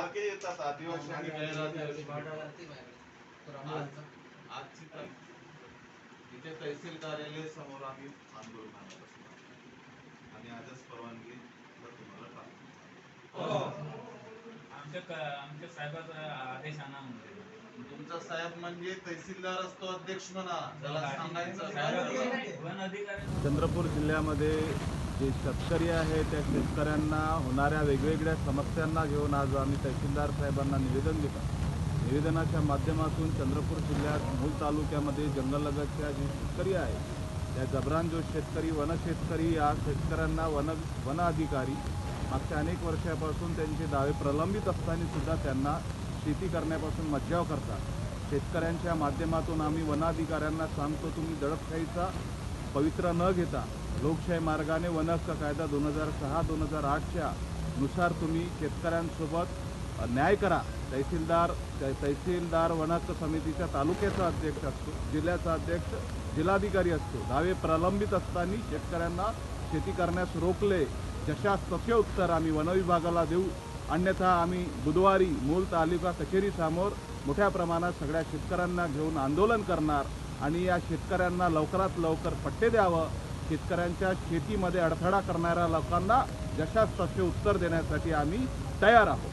सारखे येतात आदिवासी इथे तहसील कार्यालय समोर आम्ही आणि आजच परवानगी तुम्हाला आमच्या साहेबाचा आदेश आणा तुमचा साहेब म्हणजे तहसीलदार असतो अध्यक्ष म्हणा त्याला सांगायचं चंद्रपूर जिल्ह्यामध्ये जे शेतकरी आहे त्या शेतकऱ्यांना होणाऱ्या वेगवेगळ्या समस्यांना घेऊन आज आम्ही तहसीलदार साहेबांना निवेदन देतो. निवेदनाच्या माध्यमातून चंद्रपूर जिल्ह्यात मूल तालुक्यामध्ये जंगललगतच्या जे शेतकरी आहेत त्या जबरान जो शेतकरी वनशेतकरी या शेतकऱ्यांना वन वन अधिकारी मागच्या अनेक वर्षापासून त्यांचे दावे प्रलंबित असताना सुद्धा त्यांना शेती करण्यापासून मज्जाव करतात. शेतकऱ्यांच्या माध्यमातून आम्ही वनाधिकाऱ्यांना सांगतो तुम्ही दडपशाहीचा पवित्र न घेता लोकशाही मार्गाने वन हक्क कायदा दोन हजार सहा दोन हजार आठच्या नुसार तुम्ही शेतकऱ्यांसोबत न्याय करा. तहसीलदार त- तहसीलदार वन हक्क समितीच्या तालुक्याचा अध्यक्ष असतो जिल्ह्याचा अध्यक्ष जिल्हाधिकारी असतो. दावे प्रलंबित असताना शेतकऱ्यांना शेती करण्यास रोखले. जशा तसे उत्तर आम्ही वनविभागाला देऊ. अन्यथा आम्ही बुधवारी मूल तालुका कचेरीसमोर मोठ्या प्रमाणात सगळ्या शेतकऱ्यांना घेऊन आंदोलन करणार. आणि या शेतकऱ्यांना लवकरात लवकर पट्टे द्यावं. शेतकऱ्यांच्या शेतीमध्ये अडथळा करणाऱ्या लोकांना जशास तसे उत्तर देण्यासाठी आम्ही तयार आहोत.